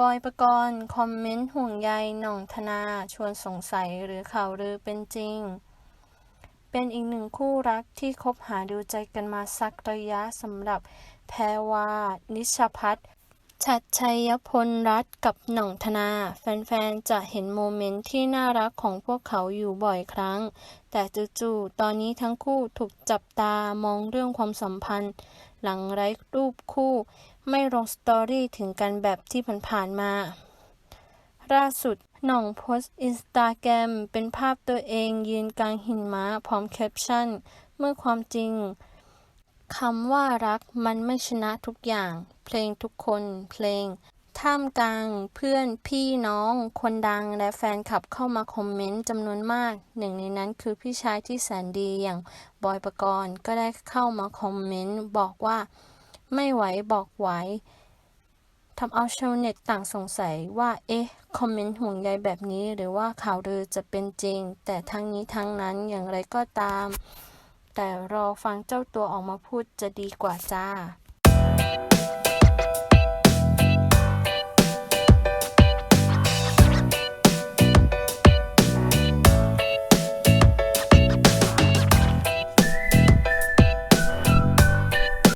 บอยประกรณ์คอมเมนต์ห่วงใยหน่องธนา ชวนสงสัยหรือข่าวลือเป็นจริง เป็นอีกหนึ่งคู่รักที่คบหาดูใจกันมาสักระยะสำหรับแพรวา นิชพัฒน์ ชัดชัยพลรัตน์กับหน่องธนา แฟนๆ จะเห็นโมเมนต์ที่น่ารักของพวกเขาอยู่บ่อยครั้ง แต่จู่ๆ ตอนนี้ทั้งคู่ถูกจับตามองเรื่องความสัมพันธ์ หลังไร้รูปคู่ ไม่ลงสตอรี่ถึงกันแบบที่ผ่านๆมาล่าสุดหน่องโพสต์อินสตาแกรมเป็นภาพตัวเองยืนกลางหินม้าพร้อมแคปชั่น เมื่อความจริง คำว่ารักมันไม่ชนะทุกอย่าง เพลงทุกคนเพลง ท่ามกลางเพื่อนพี่น้องคนดังและแฟนคลับเข้ามาคอมเมนต์จำนวนมาก หนึ่งในนั้นคือพี่ชายที่แสนดีอย่างบอยปกรณ์ก็ได้เข้ามาคอมเมนต์บอกว่า ไม่ไหวบอกไหวทำเอาชาวเน็ตต่างสงสัยว่า เอ๊ะ คอมเมนต์ห่วงใยแบบนี้ หรือว่าข่าวลือจะเป็นจริง แต่ทั้งนี้ทั้งนั้นอย่างไรก็ตาม แต่รอฟังเจ้าตัวออกมาพูดจะดีกว่าจ้า